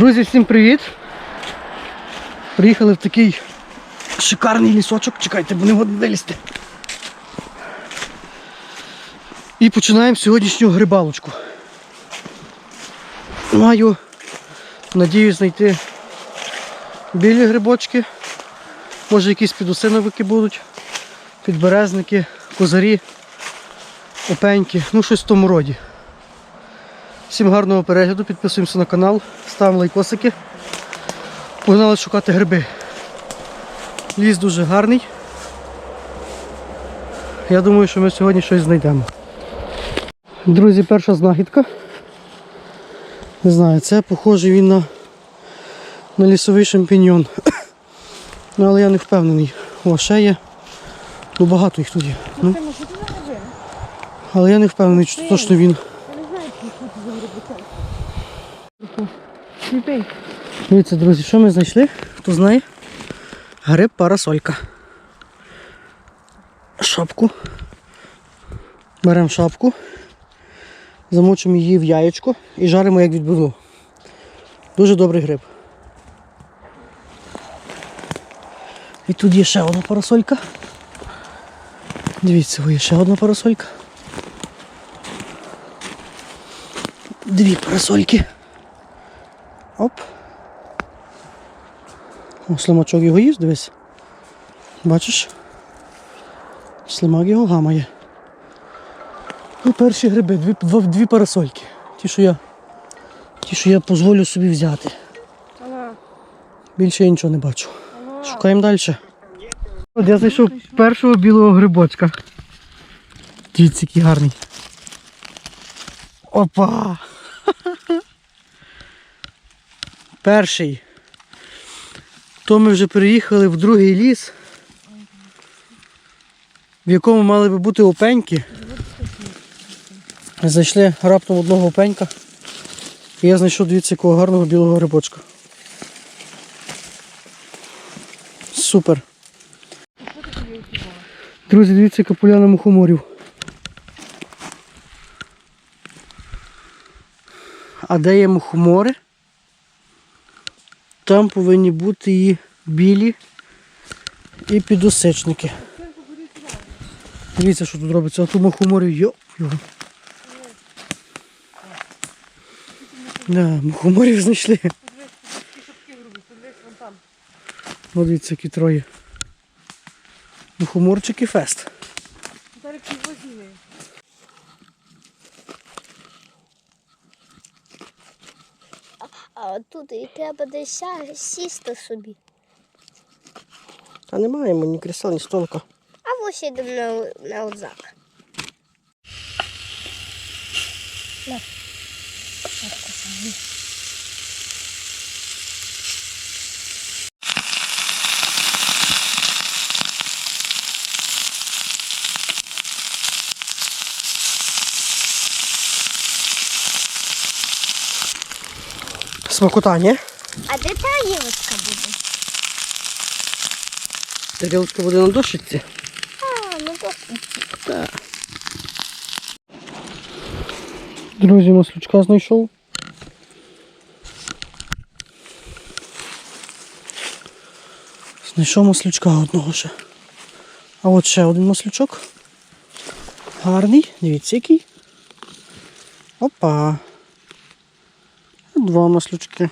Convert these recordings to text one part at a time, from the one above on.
Друзі, всім привіт! Приїхали в такий шикарний лісочок. Чекайте, бо не годно вилізти. І починаємо сьогоднішню грибалочку. Маю надію знайти білі грибочки. Може якісь підосиновики будуть, підберезники, козарі, опеньки, ну щось в тому роді. Всім гарного перегляду, підписуємося на канал, ставимо лайкосики. Погнали шукати гриби. Ліс дуже гарний. Я думаю, що ми сьогодні щось знайдемо. Друзі, перша знахідка. Не знаю, це похоже він на, на лісовий шампіньйон. Ну, але я не впевнений. О, ще є. Ну багато їх тут є. Ну, гриби? але я не впевнений, чи точно він. Я не знаю, чи що це за гриби. Сліпий. Дивіться, друзі, що ми знайшли? Хто знає? Гриб парасолька. Шапку. Беремо шапку, замочимо її в яєчко і жаримо як відбивну. Дуже добрий гриб. І тут є ще одна парасолька. Дивіться, є ще одна парасолька. Дві парасольки. Оп. О, слимачок його їсть, дивись. Бачиш? Слимак його гамає. Ну, перші гриби, дві, дві парасольки. Ті, що я, ті, що я дозволю собі взяти. Більше я нічого не бачу. Шукаємо далі. От я знайшов першого білого грибочка. Дивіться, який гарний. Опа! Перший. То ми вже переїхали в другий ліс, в якому мали би бути опеньки. Зайшли раптом одного опенька. І я знайшов дивіться якого гарного білого грибочка. Супер. Друзі, дивіться, яка поляна мухоморів. А де є мухомори? Там повинні бути і білі і підосичники. Дивіться, що тут робиться. А тут мухоморів. Да, мухоморів знайшли. Дивіться, які троє. Мухоморчик і фест. Тут і треба десь сісти собі. Та немає ні крісла, ні столика. А ось йдемо на, на отзак. На. Смакота, ні? А де та гілочка буде? Тарілочка буде на дощиці. А, ну досить. Друзі, маслючка знайшов. Знайшов маслючка одного ще. А от ще один маслючок. Гарний, дивіться який. Опа. Два маслючки.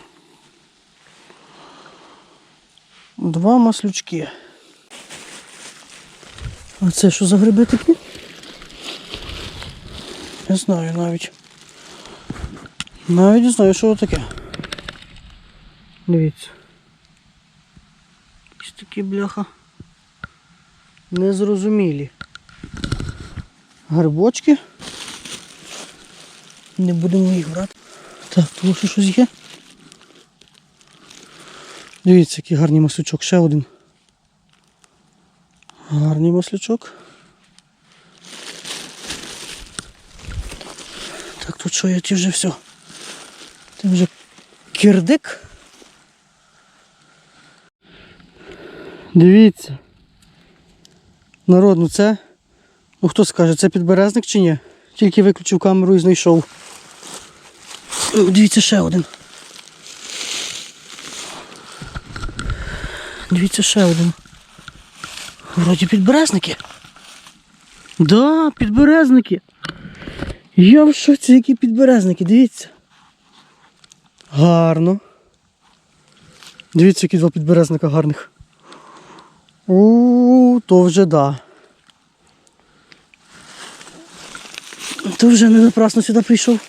Два маслючки. А це що за гриби такі? Не знаю навіть. Навіть не знаю, що таке. Дивіться. Якісь такі бляха. Незрозумілі. Грибочки. Не будемо їх брати. Так, тут ще щось є. Дивіться, який гарний маслючок. Ще один. Гарний маслючок. Так, тут що я ті вже все. Ти вже кирдик. Дивіться. Народ, ну це. Ну хто скаже, це підберезник чи ні? Тільки виключив камеру і знайшов. Дивіться ще один. Дивіться, ще один. Вроді підберезники. Да, підберезники. Я в шоці, які підберезники, дивіться. Гарно. Дивіться, які два підберезника гарних. У, то вже да. То вже не напрасно сюди прийшов.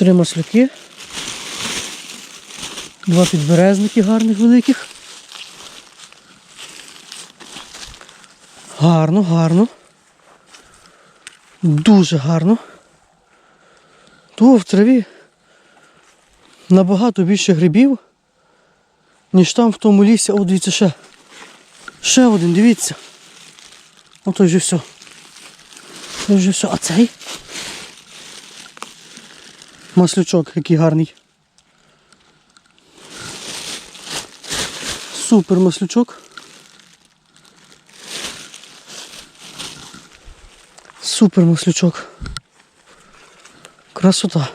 Три маслюки. Два підберезники гарних великих. Гарно, гарно. Дуже гарно. То в траві набагато більше грибів, ніж там в тому лісі. О, дивіться ще. Ще один, дивіться. Ото вже все. Вже все. А цей? Маслючок, який гарний. Супер маслючок. Супер маслючок. Красота.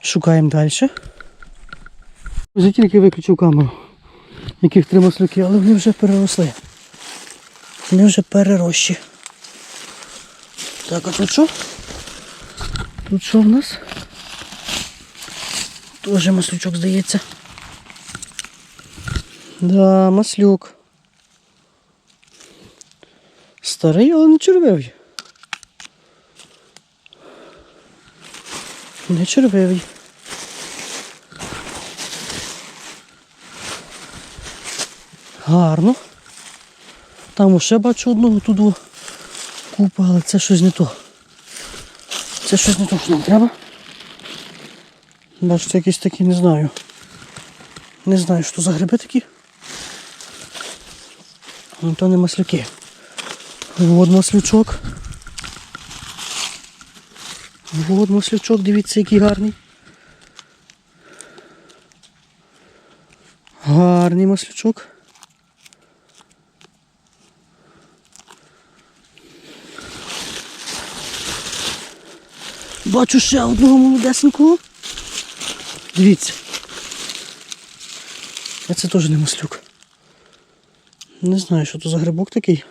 Шукаємо далі. Вже тільки виключив камеру. Яких три маслюки, але вони вже переросли. Вони вже перерощі. Так, а тут що? Тут що в нас? Тоже маслючок, здається. Да, маслюк. Старий, але не червивий. Не червивий. Гарно. Там ще бачу одного тут купа, але це щось не то. Це щось не то, що нам треба. Бачите, якісь такі, не знаю. Не знаю, що за гриби такі. Ну, то не маслюки. Вот маслючок. Вот маслючок, дивіться, який гарний. Гарний маслючок. Бачу ще одного молодесенького. Дивіться. А це теж не маслюк. Не знаю, що то за грибок такий.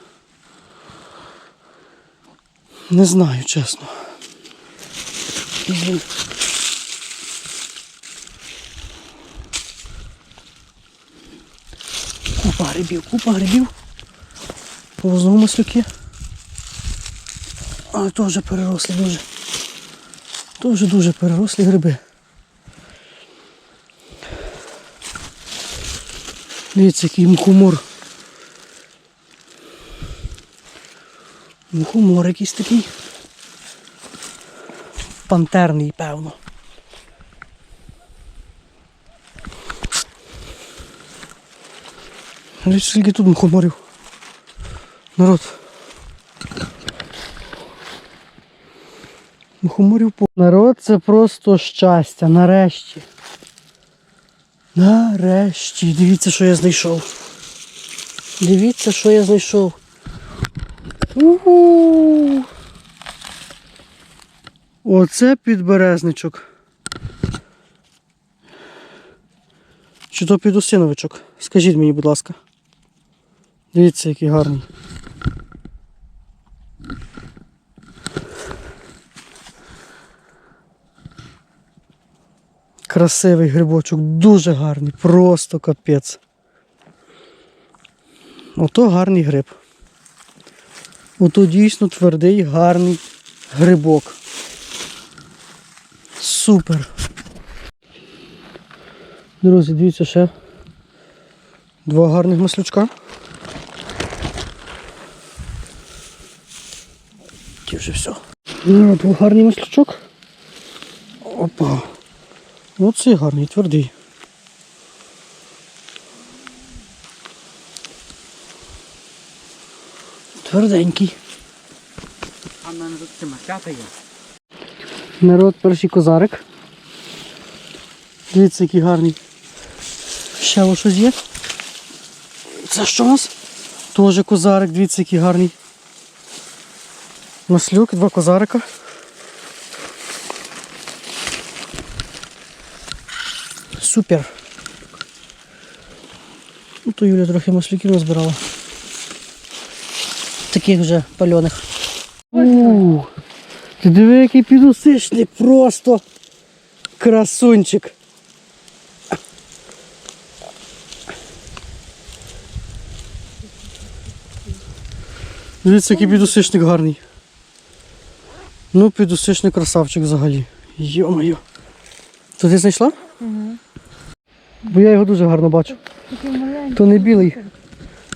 Не знаю, чесно. Купа грибів, купа грибів. Повзу маслюки. Але теж перерослі дуже. Теж дуже перерослі гриби. Дивіться, який мухомор. Мухомор якийсь такий. Пантерний, певно. Скільки тут мухоморів. Народ. Мухоморів по. Народ це просто щастя. Нарешті. Нарешті. Дивіться, що я знайшов. Дивіться, що я знайшов. Уху. Оце підберезничок. Чи то підосиновичок? Скажіть мені, будь ласка. Дивіться, який гарний. Красивий грибочок, дуже гарний, просто капець. Ото гарний гриб. Ото дійсно твердий, гарний грибок. Супер. Друзі, дивіться ще. Два гарних маслючка. Ті вже все. Ну, от гарний маслючок. Опа. Оцей гарний, твердий. Тверденький. А мене тут ці маслята є. Народ перший козарик. Дивіться, який гарний. Ще ось щось є. Це що у нас? Теж козарик, дивіться, який гарний. Маслюк, два козарика. Супер. То Юля трохи маслюків назбирала. Таких вже пальоних. У, Ти диви, який підусичник, просто красунчик. Дивіться, який підусичник гарний. Ну, підусичник красавчик взагалі. Йо-моє. То ти знайшла? Угу. Бо я його дуже гарно бачу. То не білий.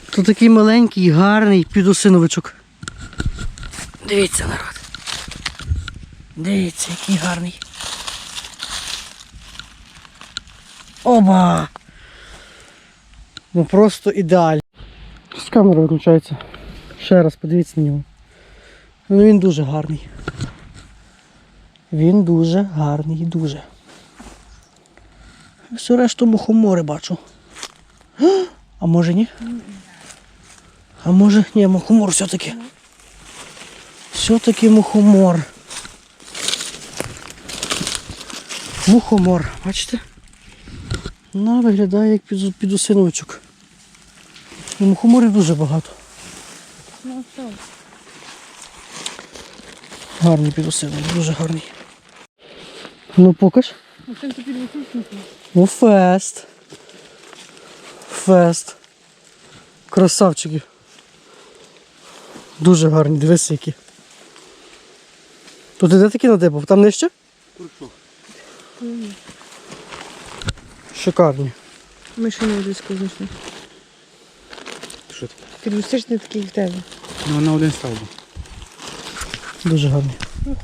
То такий маленький, гарний підосиновичок. Дивіться, народ. Дивіться, який гарний. Оба! Ну просто ідеально. З камера виключається. Ще раз подивіться на нього. Ну він дуже гарний. Він дуже гарний, дуже. Все решту мухомори бачу. А може ні? А може ні, мухомор все-таки. Все-таки мухомор. Мухомор, бачите? На виглядає як під, підосиновичок. І мухоморів дуже багато. Ну. Гарний підосиновик, дуже гарний. Ну покаж. Ну, тісно. Ну, фест. Фест. Красавчики. Дуже гарні, дивись які. Тут іде такі надибав? Там нижче? Шикарні. Ми ще не близько знайшли. Що це? Підвисиш не такий в тебе. Ну, на один став. Дуже гарні.